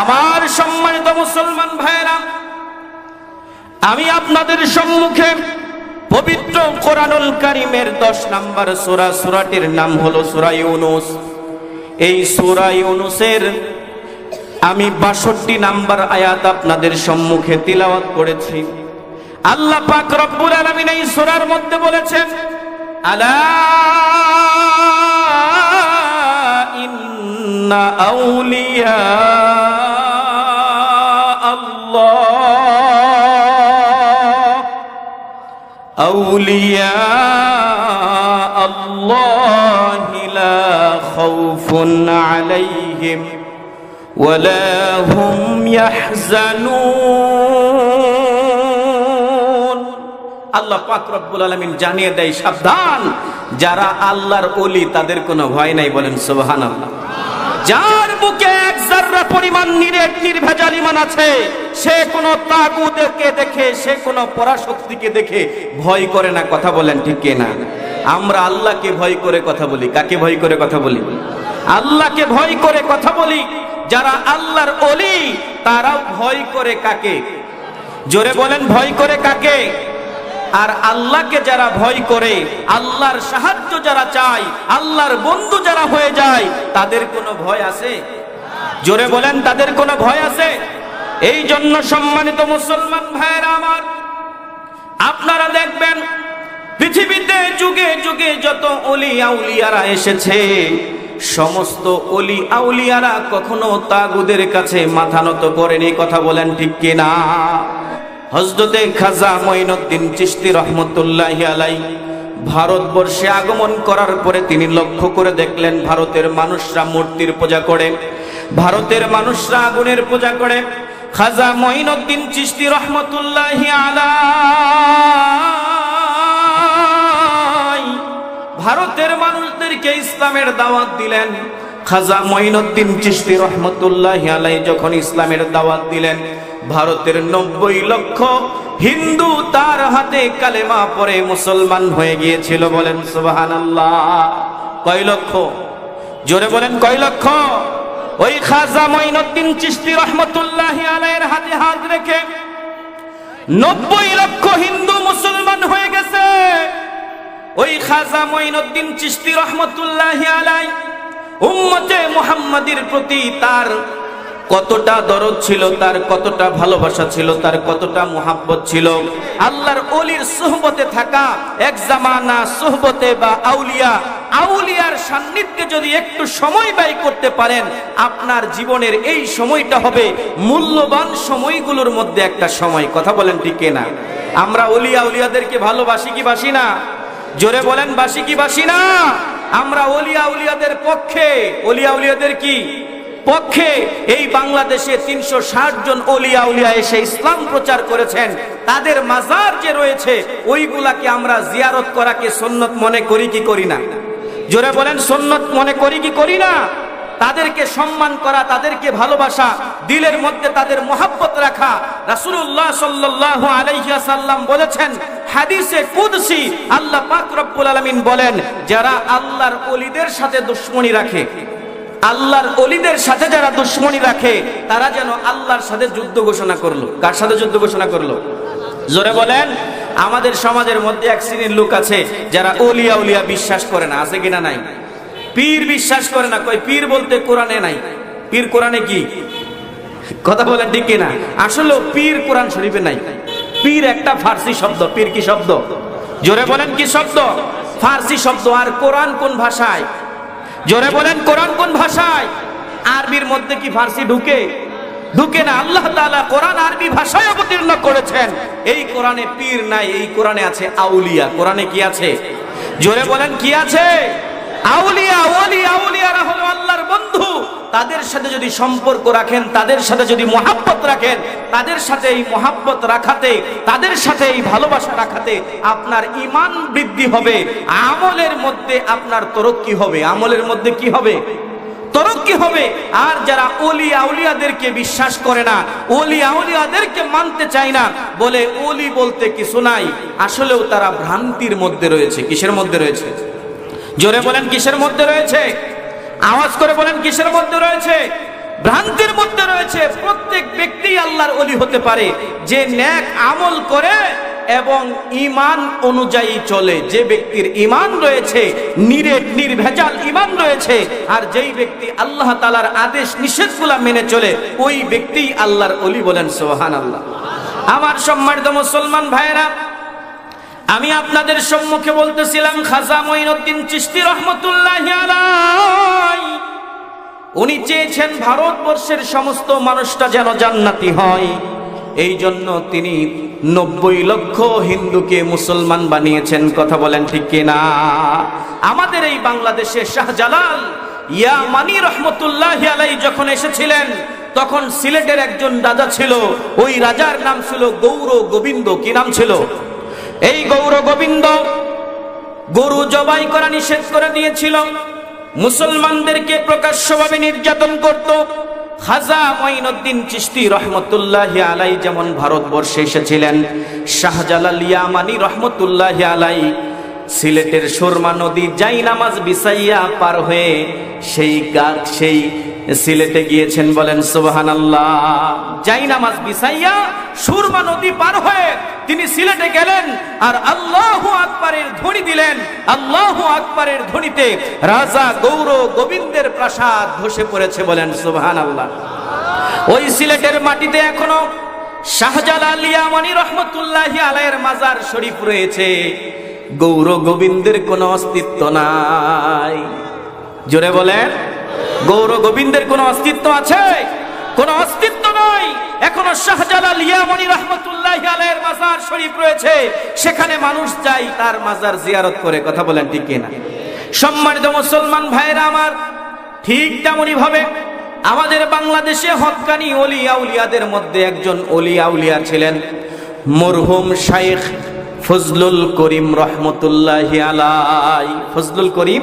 আমার সম্মানিত মুসলমান ভাইরা আমি আপনাদের সম্মুখে পবিত্র কোরআনুল কারিমের দশ নাম্বার সূরা, সূরাটির নাম হলো সূরা ইউনুস। এই সূরা ইউনুসের আমি বাষট্টি নাম্বার আয়াত আপনাদের সম্মুখে তিলাওয়াত করেছি। আল্লাহ পাক রব্বুল আলামিন এই সূরার মধ্যে বলেছেন, আলা ইন্না আউলিয়া أولياء الله لا خوف عليهم ولا هم يحزنون আল্লাহ পাক রব্বুল আলামিন জানিয়ে দেয় সাবধান যারা আল্লাহর ওলি তাদের কোনো ভয় নাই বলেন সুবহানাল্লাহ যার বুকে এক জাররা পরিমাণ নিরেট নির্ভেজাল ইমান আছে সে কোন তাগুতকে দেখে, সে কোন পরাশক্তিকে দেখে ভয় করে না, কথা বলেন ঠিক না? আমরা আল্লাহকে ভয় করে কথা বলি। কাকে ভয় করে কথা বলি? আল্লাহকে ভয় করে কথা বলি। যারা আল্লাহর অলি তারাও ভয় করে কাকে? জোরে বলেন, ভয় করে কাকে? আর আল্লাহকে যারা ভয় করে, আল্লাহর সাহায্য যারা চায়, আল্লাহর বন্ধু যারা হয়ে যায়, তাদের কোনো ভয় আছে? জোরে বলেন, তাদের কোনো ভয় আছে? এই জন্য সম্মানিত মুসলমান ভাইয়েরা আমার, আপনারা দেখবেন পৃথিবীতে যুগে যুগে যত অলি আউলিয়ারা এসেছে, সমস্ত অলি আউলিয়ারা কখনো তাগুদের কাছে মাথা নত করেনি, কথা বলেন ঠিক কিনা? হজরতে খাজা মঈনুদ্দিন চিশতি রহমতুল্লাহ আলাই ভারতবর্ষে আগমন করার পরে তিনি লক্ষ্য করে দেখলেন ভারতের মানুষরা মূর্তির পূজা করে, ভারতের মানুষরা আগুনের পূজা করে। খাজা মঈনুদ্দিন চিশতি রহমতুল্লাহ আলাই ভারতের মানুষদেরকে ইসলামের দাওয়াত দিলেন। খাজা মঈনুদ্দিন চিশতি রহমতুল্লাহ আলাই যখন ইসলামের দাওয়াত দিলেন, ভারতের নব্বই লক্ষ হিন্দু তার হাতে কালেমা পরে মুসলমান হয়ে গিয়েছিল বলেন, সুবহানাল্লাহ। কয় লক্ষ? জোরে বলেন, কয় লক্ষ? ওই খাজা মঈনুদ্দিন চিশতি রহমতুল্লাহ আলাইয়ের হাতে হাত রেখে নব্বই লক্ষ হিন্দু মুসলমান হয়ে গেছে। ওই খাজা মঈনুদ্দিন চিশতি রহমতুল্লাহ আলাই উম্মতে মুহাম্মাদির প্রতি তার কতটা দরদ ছিল, তার কতটা ভালোবাসা ছিল, তার কতটা মোহাব্বত ছিল। আল্লাহর অলির সোহবতে থাকা এক জামানা সোহবতে বা আউলিয়া আউলিয়ার সান্নিধ্যে যদি একটু সময় ব্যয় করতে পারেন, আপনার জীবনের এই সময়টা হবে মূল্যবান সময়গুলোর মধ্যে একটা সময়। কথা বলেন ঠিক না আমরা অলিয়া উলিয়াদেরকে ভালোবাসি কি বাসি না? জোরে বলেন, বাসি কি বাসি না? আমরা অলিয়া উলিয়াদের পক্ষে, অলিয়া উলিয়াদের কি? পক্ষে। এই বাংলাদেশে তিনশো ষাট জন অলিয়া উলিয়া এসে ইসলাম প্রচার করেছেন। তাদের মাজার যে রয়েছে, ওইগুলাকে আমরা জিয়ারত করাকে সন্ন্যত মনে করি কি করি না? জোরে বলেন সন্ন্যত মনে করি কি করি না? তাদেরকে সম্মান করা, তাদেরকে ভালোবাসা, দিলের মধ্যে তাদের মোহাব্বত রাখা। রাসূলুল্লাহ সাল্লাল্লাহু আলাইহি সাল্লাম বলেছেন, হাদিসে কুদসি, আল্লাহ পাক রব্বুল আলামিন বলেন, যারা আল্লাহর ওলিদের সাথে দুশ্মনী রাখে, আল্লাহর অলিদের সাথে যারা দুশ্মনী রাখে, তারা যেন আল্লাহর সাথে যুদ্ধ ঘোষণা করল। কার সাথে যুদ্ধ ঘোষণা করল? জোরে বলেন আমাদের সমাজের মধ্যে এক শ্রেণির লোক আছে যারা অলিয়া উলিয়া বিশ্বাস করে না, আছে কিনা নাই? পীর বিশ্বাস করে না, কই পীর বলতে কোরআনে নাই। পীর কোরআনে কি? কথা বলেন ঠিক কিনা? আসলে পীর কোরআন শরীফে নাই। পীর একটা ফার্সি শব্দ, পীর কি শব্দ? জোরে বলেন কি শব্দ? ফার্সি শব্দ, আর কোরআন কোন ভাষায়? জোরে বলেন কোরআন কোন ভাষায়? আরবির মধ্যে কি ফার্সি ঢুকে? ঢুকে না, আল্লাহ তাআলা কোরআন আরবি ভাষায় অবতীর্ণ করেছেন। এই কোরআনে পীর নাই, এই কোরআনে আছে আউলিয়া। কোরআনে কি আছে? জোরে বলেন, কি আছে? আউলিয়া ওলি আউলিয়ারা হলো আল্লাহর বন্ধু। তাদের সাথে যদি সম্পর্ক রাখেন, তাদের সাথে যদি মহাব্বত রাখেন, তাদের সাথে এই মহাব্বত রাখাতে, তাদের সাথে এই ভালোবাসা রাখাতে আপনার ইমান বৃদ্ধি হবে। আমলের মধ্যে আপনার তরক্কি হবে। আমলের মধ্যে কি হবে? তরক্কি হবে। আর যারা ওলি আউলিয়াদেরকে বিশ্বাস করে না ওলি আউলিয়াদেরকে মানতে চায় না, বলে ওলি বলতে কিছু নাই। আসলেও তারা ভ্রান্তির মধ্যে রয়েছে। কিসের মধ্যে রয়েছে? জোরে বলেন, কিসের মধ্যে রয়েছে? আওয়াজ করে বলেন, কিসের মধ্যে রয়েছে? ভ্রান্তির মধ্যে রয়েছে। প্রত্যেক ব্যক্তি আল্লাহর অলি হতে পারে। যে ন্যাক আমল করে এবং ইমান অনুযায়ী চলে। যে ব্যক্তির ইমান রয়েছে, নিরেট, নির্ভেজাল ইমান রয়েছে, আর যেই ব্যক্তি আল্লাহ তালার আদেশ, নিষেধগুলা মেনে চলে, ওই ব্যক্তি আল্লাহর অলি বলেন সোহান আল্লাহ আমার সম্মানিত মুসলমান ভাইয়েরা, আমি আপনাদের সম্মুখে বলতেছিলাম, খাজা মঈনুদ্দিন চিশতি রহমতুল্লাহ উনি চেয়েছেন ভারতবর্ষের সমস্ত মানুষটা যেন জান্নাতি হয়। এই জন্য তিনি নব্বই লক্ষ হিন্দুকে মুসলমান বানিয়েছেন, কথা বলেন ঠিক কিনা? আমাদের এই বাংলাদেশে শাহজালাল ইয়ামানি রহমতুল্লাহ আলাই যখন এসেছিলেন, তখন সিলেটের একজন রাজা ছিল। ওই রাজার নাম ছিল গৌর গোবিন্দ, কি নাম ছিল? এই গৌর গোবিন্দ গরু জবাই করা নিষেধ করে দিয়েছিল। মুসলমানদেরকে প্রকাশ্যভাবে নির্যাতন করত। খাজা মঈনুদ্দিন চিশতি রহমতুল্লাহ আলাই যেমন ভারতবর্ষে এসেছিলেন, শাহজালাল ইয়ামানি রহমতুল্লাহ আলাই সিলেটের সুরমা নদী যাই নামাজ বিসাইয়া পার হয়ে সেই সেই সিলেটে গিয়েছেন বলেন সুবহান আল্লাহ যাই নামাজ বিসাইয়া সুরমা নদী পার হয়ে তিনি সিলেটে গেলেন আর আল্লাহু আকবারের ধ্বনি দিলেন। আল্লাহু আকবারের ধ্বনিতে রাজা গৌর গোবিন্দের প্রাসাদ ধসে পড়েছে বলেন সুবহান আল্লাহ ওই সিলেটের মাটিতে এখনও শাহজালাল ইয়ামানি রহমতুল্লাহি আলাইয়ের মাজার শরীফ রয়েছে। গৌর গোবিন্দের কোনো অস্তিত্ব নাই। জোরে বলেন গৌর গোবিন্দের কোনো অস্তিত্ব আছে? কোন অস্তিত্ব নাই। এখনও শাহজালাল ইয়ামানি রহমতুল্লাহ আলাইয়ের মাজার শরীফ রয়েছে। সেখানে মানুষ যায় তার মাজার জিয়ারত করে, কথা বলেন ঠিক কিনা? সম্মানিত মুসলমান ভাইরা আমার, ঠিক তেমনই ভাবে আমাদের বাংলাদেশে হকানি অলি আউলিয়াদের মধ্যে একজন অলি আউলিয়া ছিলেন মরহুম শাইখ ফজলুল করিম রহমতুল্লাহ আলাই। ফজলুল করিম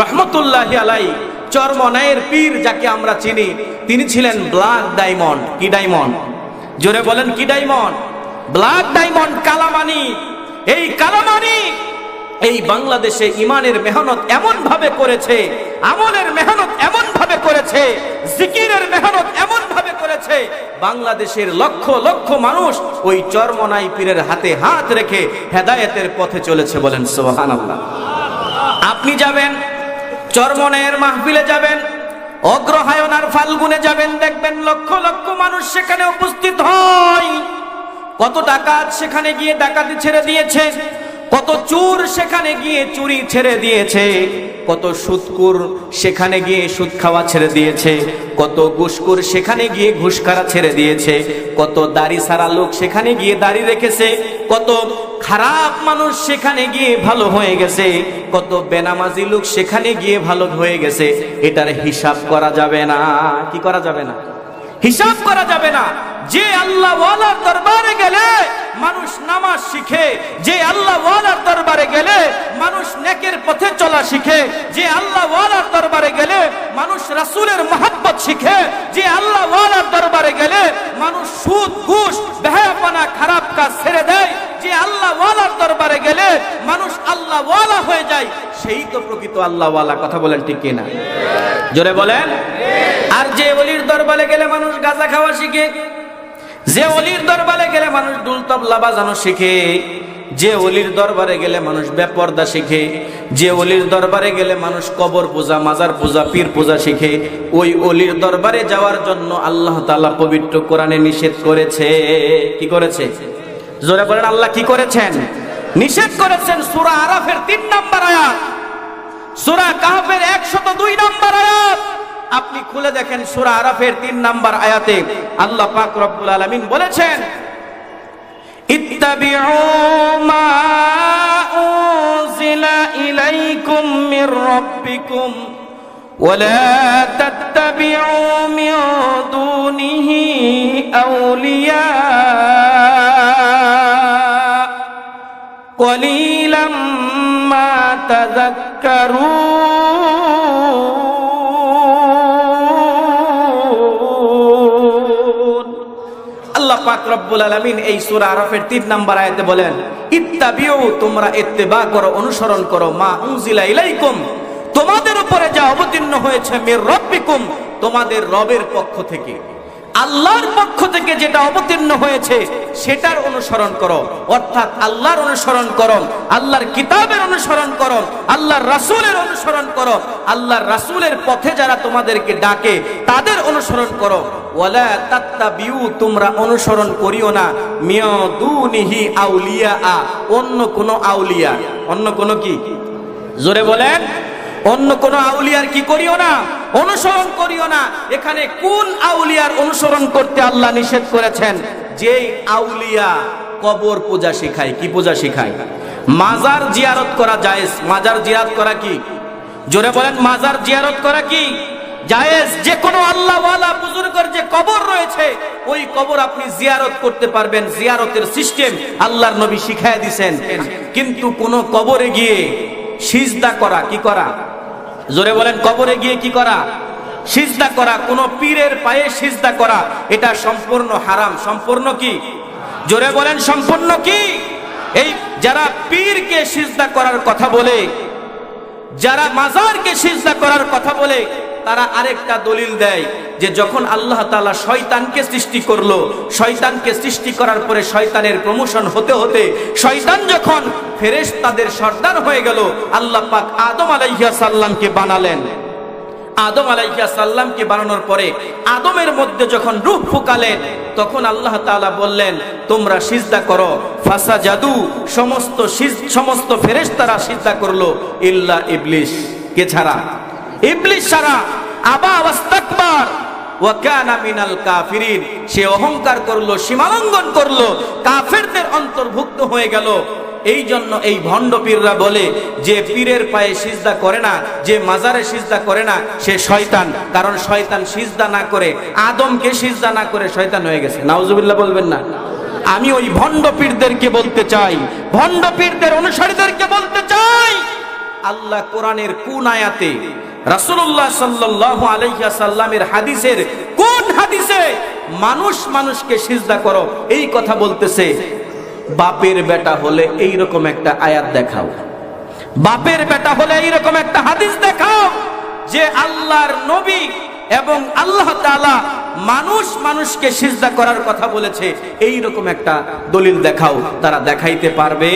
রহমতুল্লাহ আলাই। চরমনায়ের পীর যাকে আমরা চিনি, তিনি ছিলেন ব্ল্যাক ডায়মন্ড কি ডায়মন্ড জোরে বলেন, কি ডায়মন্ড ব্ল্যাক ডায়মন্ড কালামানি। এই কালামানি এই বাংলাদেশে ইমানের মেহনত এমন ভাবে করেছে, আমলের মেহনত এমন ভাবে করেছে, জিকিরের মেহনত এমন ভাবে করেছে, বাংলাদেশের লক্ষ লক্ষ মানুষ ওই চরমনাই পীরের হাতে হাত রেখে হেদায়েতের পথে চলেছে বলেন সোহান আপনি যাবেন চরমনের মাহফিলে যাবেন অগ্রহায়ণ আর ফাল্গুনে যাবেন, দেখবেন লক্ষ লক্ষ মানুষ সেখানে উপস্থিত হয়। কত টাকা সেখানে গিয়ে ডাকাতি ছেড়ে দিয়েছে। কত চোর সেখানে গিয়ে চুরি ছেড়ে দিয়েছে, কত সুদকুর সেখানে গিয়ে সুদ খাওয়া ছেড়ে দিয়েছে, কত ঘুষকুর সেখানে গিয়ে ঘুষ খাওয়া ছেড়ে দিয়েছে, কত দাড়ি সারা লোক সেখানে গিয়ে দাড়ি রেখেছে, কত খারাপ মানুষ সেখানে গিয়ে ভালো হয়ে গেছে, কত বেনামাজি লোক সেখানে গিয়ে ভালো হয়ে গেছে, এটার হিসাব করা যাবে না। কি করা যাবে না? হিসাব করা যাবে না। যে আল্লাহ দরবারে গেলে মানুষ নামাজ শিখে, যে আল্লাহ দরবারে গেলে মানুষ নেকের পথে চলা শিখে, যে আল্লাহ দরবারে গেলে মানুষ রাসুলের মহব্বত শিখে, যে আল্লাহ দরবারে গেলে মানুষ সুদ, ঘুষ, বেহায়াপনা, খারাপ কাজ ছেড়ে দেয়, যে আল্লাহ দরবারে গেলে মানুষ আল্লাহ হয়ে যায়, সেই তো প্রকৃত আল্লাহ কথা বলেন ঠিক কিনা? জোরে বলেন? আর যে অলির দরবারে গেলে মানুষ গাঁজা খাওয়া শিখে যে অলির দরবারে গেলে মানুষ দুল তবলা বাজানো শিখে, যে অলির দরবারে গেলে মানুষ বেপর্দা শিখে, যে অলির দরবারে গেলে মানুষ কবর পূজা, মাজার পূজা, পীর পূজা শিখে, ওই অলির দরবারে যাওয়ার জন্য আল্লাহ তাআলা পবিত্র কোরআনে নিষেধ করেছে। কি করেছে? জোরে বলেন, আল্লাহ কি করেছেন? নিষেধ করেছেন সূরা আরাফের তিন নম্বর আয়াত। সূরা কাহফের একশত দুই নম্বর আয়াত। আপনি খুলে দেখেন সূরা আরাফের তিন নম্বর আয়াতে আল্লাহ পাক রব্বুল আলামিন বলেছেন ইত্তাবিউ মা উনজিলা ইলাইকুম মির রাব্বিকুম ولا تتبعوا من دونه أولياء قليلا ما تذكرون রব্বুল আলমিন এই সুরা আরফের তিন নাম্বার আয়াতে বলেন, ইত্তাবিউ, তোমরা ইত্তেবা করো, অনুসরণ করো, মা ইলাইকুম। তোমাদের উপরে যা অবতীর্ণ হয়েছে, মির রব্বিকুম, তোমাদের রবের পক্ষ থেকে। আল্লাহর পক্ষ থেকে যেটা অবতীর্ণ হয়েছে, সেটার অনুসরণ করো। অর্থাৎ আল্লাহর অনুসরণ করো, আল্লাহর কিতাবের অনুসরণ করো, আল্লাহর রাসূলের অনুসরণ করো, আল্লাহর রাসূলের পথে যারা তোমাদেরকে ডাকে, তাদের অনুসরণ করো। তোমরা অনুসরণ করিও না। আউলিয়া অন্য কোন আউলিয়া। অন্য কোন কি? জোরে বলেন। অন্য কোন আউলিয়ার কি করিও না? অনুসরণ করিও না। এখানে কোন আউলিয়ার অনুসরণ করতে আল্লাহ নিষেধ করেছেন? যে আউলিয়া কবর পূজা শিখায়। কি পূজা শিখায়? মাজার জিয়ারত করা জায়েজ। মাজার জিয়ারত করা কি? জোরে বলেন, মাজার জিয়ারত করা কি? জায়েজ। যে কোনো আল্লাহওয়ালা বুজুর্গের যে কবর রয়েছে, ওই কবর আপনি জিয়ারত করতে পারবেন। জিয়ারতের সিস্টেম আল্লাহর নবী শিখায় দিছেন। কিন্তু কোন কবরে গিয়ে সিজদা করা, কি করা? জোরে বলেন, কবরে গিয়ে কি করা? সিজদা করা, কোন পীরের পায়ে সিজদা করা, এটা সম্পূর্ণ হারাম। সম্পূর্ণ কি? জোরে বলেন, সম্পূর্ণ কি? এই যারা পীরকে সিজদা করার কথা বলে, যারা মাজারকে সিজদা করার কথা বলে, তারা আরেকটা দলিল দেয়। যে যখন আল্লাহ তাআলা শয়তানকে সৃষ্টি করল, শয়তানকে সৃষ্টি করার পরে শয়তানের প্রমোশন হতে হতে শয়তান যখন ফেরেশ তাদের সর্দার হয়ে গেল, আল্লাহ পাক আদম আলাইহিস সাল্লামকে বানালেন। আদম আলাইহিয়া সাল্লামকে বানানোর পরে আদমের মধ্যে যখন রূপ ফুকালেন তখন আল্লাহ তাআলা বললেন, তোমরা সিজদা করো। ফাসা জাদু সমস্ত সমস্ত ফেরেশতারা সিজদা করল, ইল্লা ইবলিস কে ছাড়া? ইবলিস ছাড়া। আবা ওয়াস্তাকবার ওয়া কানা মিনাল কাফিরিন। সে অহংকার করল, সীমালঙ্ঘন করল, কাফেরদের অন্তর্ভুক্ত হয়ে গেল। এই জন্য এই ভণ্ড পীররা বলে, যে পীরের পায়ে সিজদা করে না, যে মাজারে সিজদা করে না, সে শয়তান। কারণ শয়তান সিজদা না করে, আদমকে সিজদা না করে শয়তান হয়ে গেছে। নাউজুবিল্লাহ বলবেন না। আমি ওই ভণ্ড পীরদেরকে বলতে চাই। ভণ্ড পীরদের অনুসারীদেরকে বলতে চাই, আল্লাহ কোরআনের কোন আয়াতে রাসূলুল্লাহ সাল্লাল্লাহু আলাইহি সাল্লামের হাদিসের কোন হাদিসে মানুষ মানুষকে সিজদা করো, এই কথা বলতেছে, বাপের বেটা হলে এই রকম একটা আয়াত দেখাও। বাপের বেটা হলে এইরকম একটা হাদিস দেখাও যে আল্লাহর নবী এবং আল্লাহ তাআলা মানুষ মানুষকে সিজদা করার কথা বলেছে এই রকম একটা দলিল দেখাও, তারা দেখাইতে পারবে।